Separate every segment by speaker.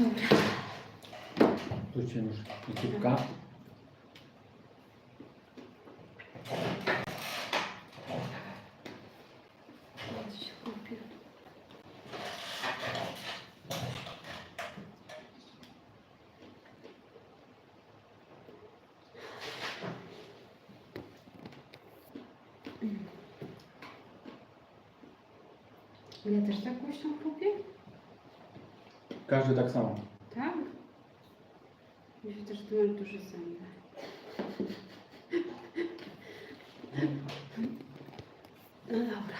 Speaker 1: Dobra.
Speaker 2: Tu się już ekipka.
Speaker 1: Coś kupię. Ja też tak głośno kupię?
Speaker 2: Każdy tak samo.
Speaker 1: Tak? Myślę że ty masz duże. No dobra.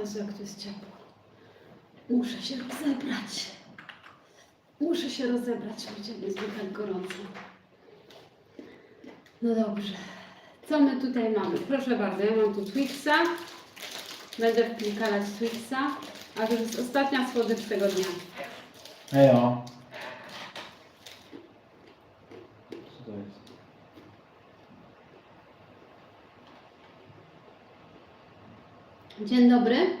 Speaker 1: Jezu, jak to jest ciepło. Muszę się rozebrać. Muszę się rozebrać, będzie tak gorąco. No dobrze. Co my tutaj mamy? Proszę bardzo, ja mam tu Twixa. Będę wklikalać Twixa. A to jest ostatnia słodycz tego dnia.
Speaker 2: Ejo. Co to jest?
Speaker 1: Dzień dobry.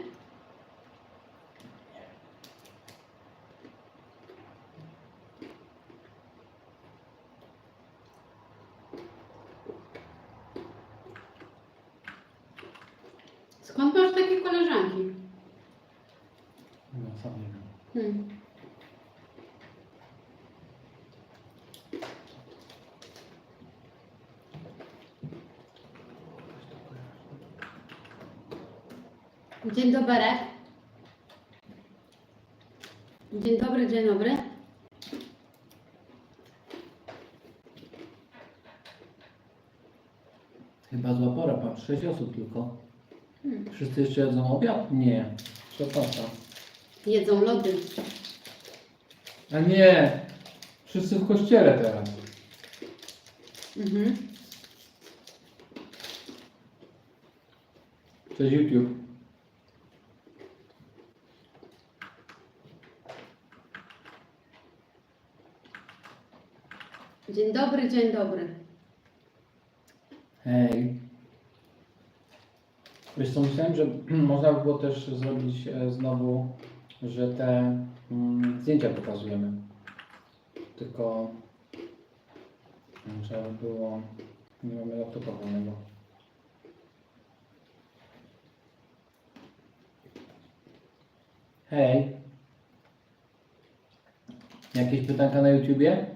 Speaker 2: No, sam nie wiem.
Speaker 1: Hmm. Dzień dobry. Dzień dobry, dzień dobry.
Speaker 2: Chyba zła pora, pan. Sześć osób tylko.
Speaker 1: Hmm.
Speaker 2: Wszyscy jeszcze jedzą obiad? Nie. Przepraszam.
Speaker 1: Jedzą lody.
Speaker 2: A nie! Wszyscy w kościele teraz.
Speaker 1: Mhm.
Speaker 2: Cześć YouTube.
Speaker 1: Dzień dobry, dzień dobry.
Speaker 2: Hej. Wiesz co, myślałem, że można by było też zrobić e, znowu, że te mm, zdjęcia pokazujemy. Tylko mm, trzeba by było, nie mamy laptopa wolnego. Hej. Jakieś pytanka na YouTubie?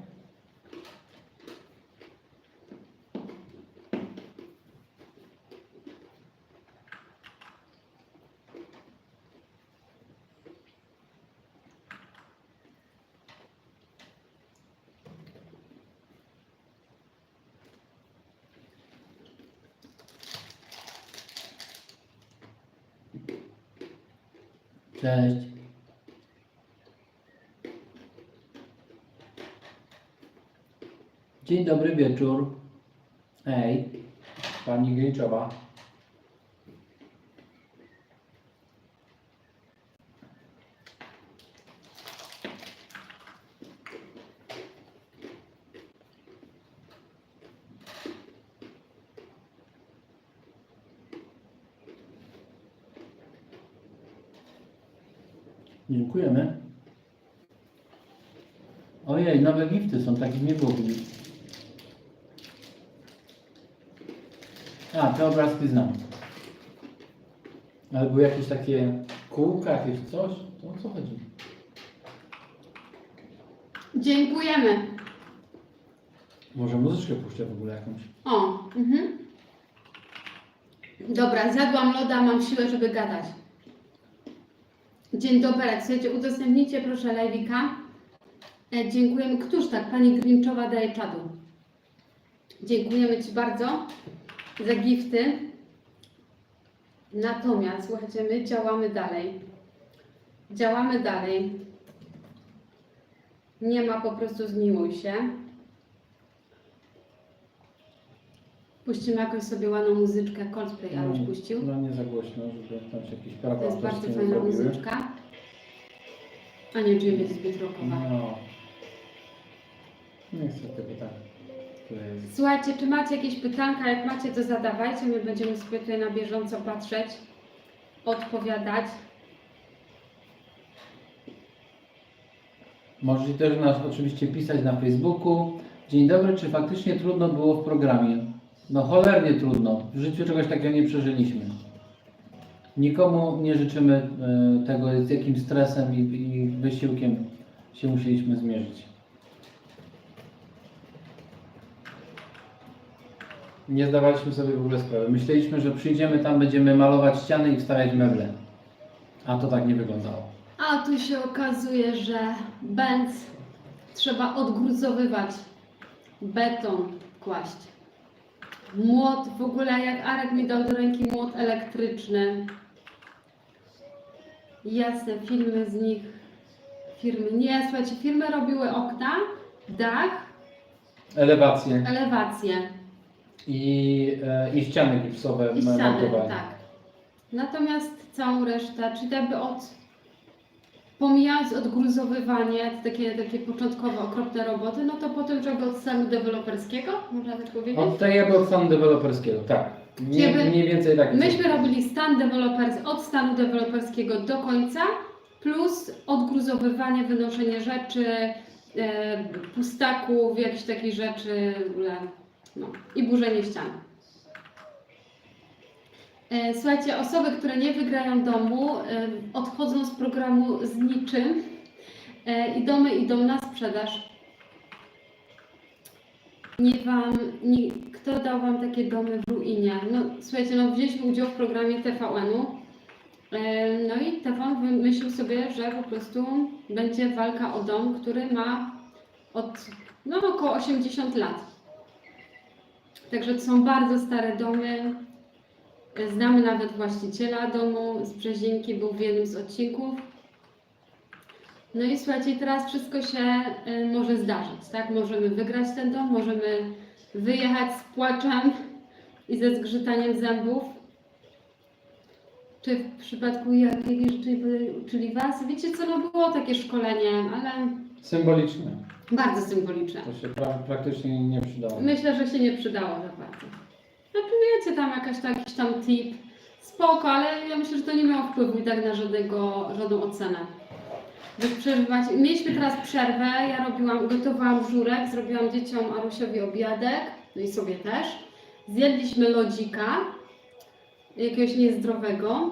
Speaker 2: Cześć. Dzień dobry wieczór. Hej, pani Gejczowa. Dziękujemy. Ojej, nowe gifty są, takich nie było. A, te obrazki znam. Ale były jakieś takie kółka, jakieś coś? To o co chodzi?
Speaker 1: Dziękujemy.
Speaker 2: Może muzyczkę puszczę w ogóle jakąś.
Speaker 1: O, mhm. Dobra, zjadłam loda, mam siłę, żeby gadać. Dzień dobry, słuchajcie, udostępnijcie proszę live'ika. E, dziękujemy. Któż tak? Pani Grinczowa daje czadu. Dziękujemy Ci bardzo za gifty. Natomiast, słuchajcie, my działamy dalej. Działamy dalej. Nie ma po prostu zmiłuj się. Puścimy jakąś sobie ładną muzyczkę. Coldplay Aluś puścił.
Speaker 2: No nie za głośno, żeby tam się jakieś prawa
Speaker 1: To jest bardzo fajna muzyczka. A nie, Jim jest zbyt rockowa.
Speaker 2: No. Nie chcę tego tak. Jest...
Speaker 1: Słuchajcie, czy macie jakieś pytanka? Jak macie, to zadawajcie. My będziemy sobie tutaj na bieżąco patrzeć, odpowiadać.
Speaker 2: Możecie też nas oczywiście pisać na Facebooku. Dzień dobry, czy faktycznie trudno było w programie? No cholernie trudno. W życiu czegoś takiego nie przeżyliśmy. Nikomu nie życzymy e, tego, z jakim stresem i, wysiłkiem się musieliśmy zmierzyć. Nie zdawaliśmy sobie w ogóle sprawy. Myśleliśmy, że przyjdziemy tam, będziemy malować ściany i wstawiać meble. A to tak nie wyglądało.
Speaker 1: A tu się okazuje, że bęc trzeba odgruzowywać, beton kłaść. Młot, w ogóle jak Arek mi dał do ręki młot elektryczny. Jasne, filmy z nich, firmy, nie, słuchajcie, firmy robiły okna, dach,
Speaker 2: Elewacje
Speaker 1: elewację
Speaker 2: i, e, i ściany gipsowe
Speaker 1: i ściany, tak. Natomiast całą resztę, czyli jakby od, pomijając odgruzowywanie, takie, takie początkowe, okropne roboty, no to potem jakby od stanu deweloperskiego, można tak powiedzieć.
Speaker 2: Od od stanu deweloperskiego, tak. Nie, mniej więcej tak.
Speaker 1: Myśmy robili stan deweloperski, od stanu deweloperskiego do końca, plus odgruzowywanie, wynoszenie rzeczy, e, pustaków, jakichś takich rzeczy, w ogóle, no, i burzenie ścian. E, Słuchajcie, osoby, które nie wygrają domu, e, odchodzą z programu z niczym e, i domy idą na sprzedaż. Nie wam, nie, kto dał wam takie domy w ruinie? No słuchajcie, no wzięliśmy udział w programie TVN-u. No i TVN wymyślił sobie, że po prostu będzie walka o dom, który ma od no, około 80 lat. Także to są bardzo stare domy. E, Znamy nawet właściciela domu z Brzezinki, był w jednym z odcinków. No i słuchajcie, teraz wszystko się y, może zdarzyć, tak? Możemy wygrać ten dom, możemy wyjechać z płaczem i ze zgrzytaniem zębów. Czy w przypadku jakiej rzeczy by uczyli Was? Wiecie co, no było takie szkolenie, ale
Speaker 2: Symboliczne.
Speaker 1: bardzo symboliczne.
Speaker 2: To się pra praktycznie nie przydało.
Speaker 1: Myślę, że się nie przydało za bardzo. Znaczy wiecie, tam jakaś, tam, jakiś tam tip, spoko, ale ja myślę, że to nie miało wpływu i tak na żadnego, żadną ocenę. Mieliśmy teraz przerwę, ja robiłam, gotowałam żurek, zrobiłam dzieciom Arusiowi obiadek, no i sobie też. Zjedliśmy lodzika, jakiegoś niezdrowego.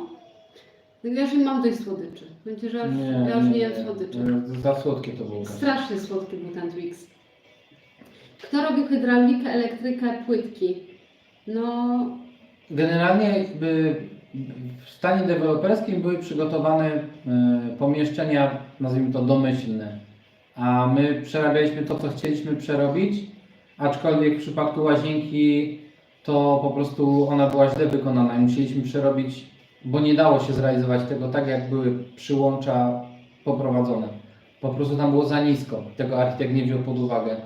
Speaker 1: No Ja już nie mam dość słodyczy. Będzie, że już nie, ja już nie jem słodyczy.
Speaker 2: nie. Za słodkie to było.
Speaker 1: Strasznie słodki był ten Twix. Kto robił hydraulikę, elektrykę, płytki? No,
Speaker 2: Generalnie jakby w stanie deweloperskim były przygotowane e, pomieszczenia, nazwijmy to domyślne, a my przerabialiśmy to, co chcieliśmy przerobić, aczkolwiek w przypadku łazienki to po prostu ona była źle wykonana i musieliśmy przerobić, bo nie dało się zrealizować tego tak, jak były przyłącza poprowadzone. Po prostu tam było za nisko, tego architekt nie wziął pod uwagę.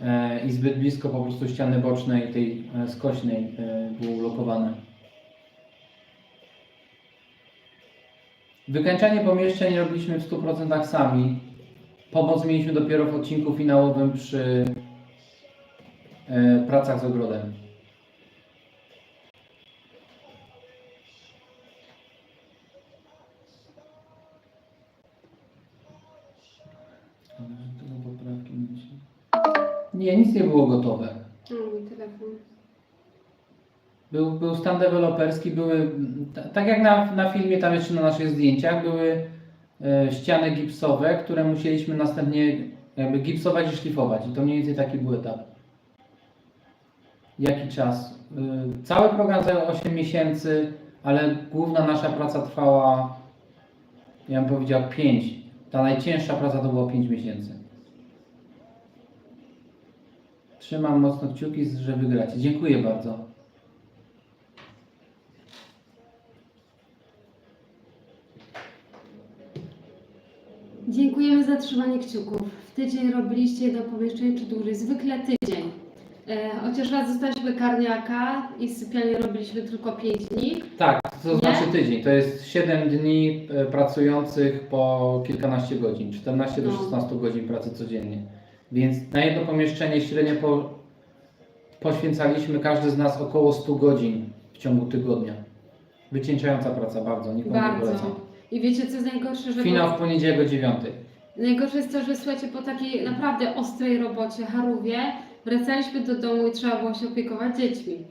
Speaker 2: E, I zbyt blisko po prostu ściany bocznej, tej e, skośnej e, było ulokowane. Wykańczanie pomieszczeń robiliśmy w 100% sami. Pomoc mieliśmy dopiero w odcinku finałowym przy pracach z ogrodem. Nie, nic nie było gotowe.
Speaker 1: o, mój telefon.
Speaker 2: Był, był stan deweloperski, były, ta- tak jak na, na filmie, tam jeszcze na naszych zdjęciach, były e, ściany gipsowe, które musieliśmy następnie jakby gipsować i szlifować. I to mniej więcej taki był etap. Jaki czas? E, cały program zajął 8 miesięcy, ale główna nasza praca trwała, ja bym powiedział 5. Ta najcięższa praca to było 5 miesięcy. Trzymam mocno kciuki, że wygracie. Dziękuję bardzo.
Speaker 1: Dziękujemy za trzymanie kciuków. W tydzień robiliście jedno pomieszczenie czy dłużej? Zwykle tydzień. E, chociaż raz dostaliśmy karniaka i z sypialni robiliśmy tylko 5 dni.
Speaker 2: Tak, to
Speaker 1: Nie?
Speaker 2: znaczy tydzień. To jest 7 dni e, pracujących po kilkanaście godzin, 14 do
Speaker 1: No.
Speaker 2: 16 godzin pracy codziennie. Więc na jedno pomieszczenie średnio po, poświęcaliśmy każdy z nas około 100 godzin w ciągu tygodnia. Wycieńczająca praca bardzo, nikomu nie
Speaker 1: Bardzo.
Speaker 2: polecam.
Speaker 1: I wiecie co jest najgorsze, że
Speaker 2: Finał w poniedziałek o 9.
Speaker 1: Najgorsze jest to, że słuchajcie, po takiej naprawdę ostrej robocie, harówie, wracaliśmy do domu i trzeba było się opiekować dziećmi.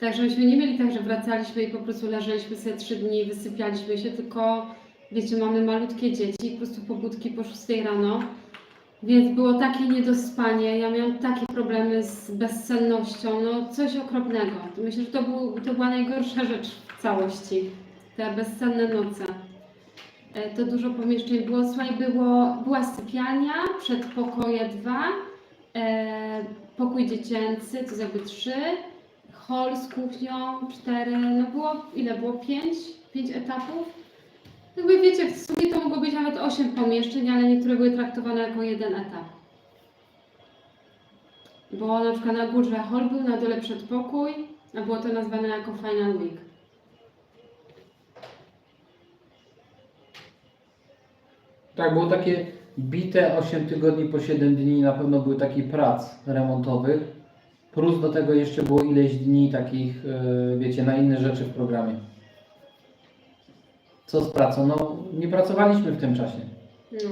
Speaker 1: Także myśmy nie mieli tak, że wracaliśmy i po prostu leżeliśmy sobie trzy dni, wysypialiśmy się, tylko wiecie, mamy malutkie dzieci po prostu pobudki po 6 rano. Więc było takie niedospanie, ja miałam takie problemy z bezsennością, no coś okropnego. Myślę, że to, był, to była najgorsza rzecz w całości, te bezsenne noce. E, To dużo pomieszczeń było, słuchaj, było, była sypialnia, przedpokoje dwa, e, pokój dziecięcy, to jakby trzy, hol z kuchnią, cztery, no było, ile? Było, pięć, pięć etapów. Jakby wiecie, w sumie to mogło być nawet osiem pomieszczeń, ale niektóre były traktowane jako jeden etap. Bo na przykład na górze hol był, na dole przedpokój, a było to nazwane jako final week.
Speaker 2: Tak, było takie bite 8 tygodni po 7 dni, na pewno były takich prac remontowych. Plus do tego jeszcze było ileś dni takich, e, wiecie, na inne rzeczy w programie. Co z pracą? No, nie pracowaliśmy w tym czasie.
Speaker 1: No.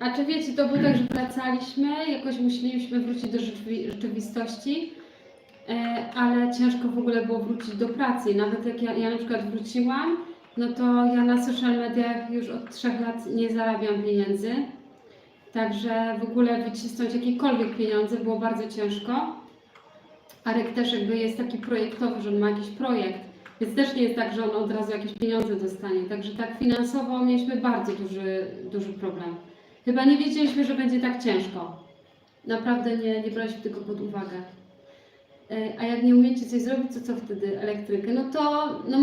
Speaker 1: A czy wiecie, to było tak, że wracaliśmy, jakoś musieliśmy wrócić do rzeczywi- rzeczywistości, e, ale ciężko w ogóle było wrócić do pracy. Nawet jak ja, ja na przykład wróciłam, no to ja na social mediach już od trzech lat nie zarabiam pieniędzy. Także w ogóle wycisnąć jakiekolwiek pieniądze było bardzo ciężko. Arek też jakby jest taki projektowy, że on ma jakiś projekt, więc też nie jest tak, że on od razu jakieś pieniądze dostanie. Także tak finansowo mieliśmy bardzo duży, duży problem. Chyba nie wiedzieliśmy, że będzie tak ciężko. Naprawdę nie, nie braliśmy tego pod uwagę. E, A jak nie umiecie coś zrobić, to co wtedy? Elektrykę? No to, no,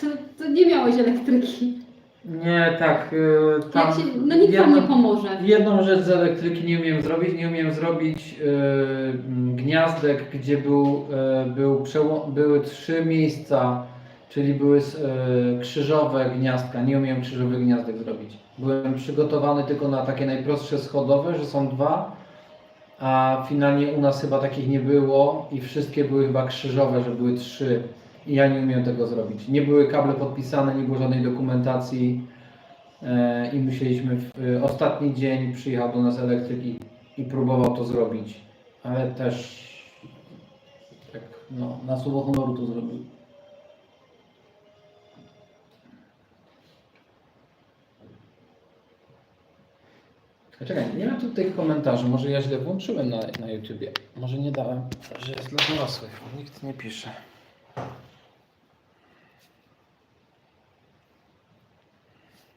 Speaker 1: to, to nie miałeś elektryki.
Speaker 2: Nie, tak. e,
Speaker 1: Jak się, no nikt wam nie pomoże.
Speaker 2: Jedną rzecz z elektryki nie umiem zrobić. Nie umiem zrobić e, m, gniazdek, gdzie był, e, był przeło- były trzy miejsca, czyli były s- krzyżowe gniazdka. Nie umiem krzyżowych gniazdek zrobić. Byłem przygotowany tylko na takie najprostsze schodowe, że są dwa, a finalnie u nas chyba takich nie było i wszystkie były chyba krzyżowe, że były trzy. I ja nie umiem tego zrobić. Nie były kable podpisane, nie było żadnej dokumentacji. E, i musieliśmy w e, ostatni dzień przyjechał do nas elektryk i, i próbował to zrobić, ale też tak no, na słowo honoru to zrobił. Czekaj, nie ma tu tych komentarzy, może ja źle włączyłem na, na YouTubie, może nie dałem, że jest dla dorosłych, nikt nie pisze.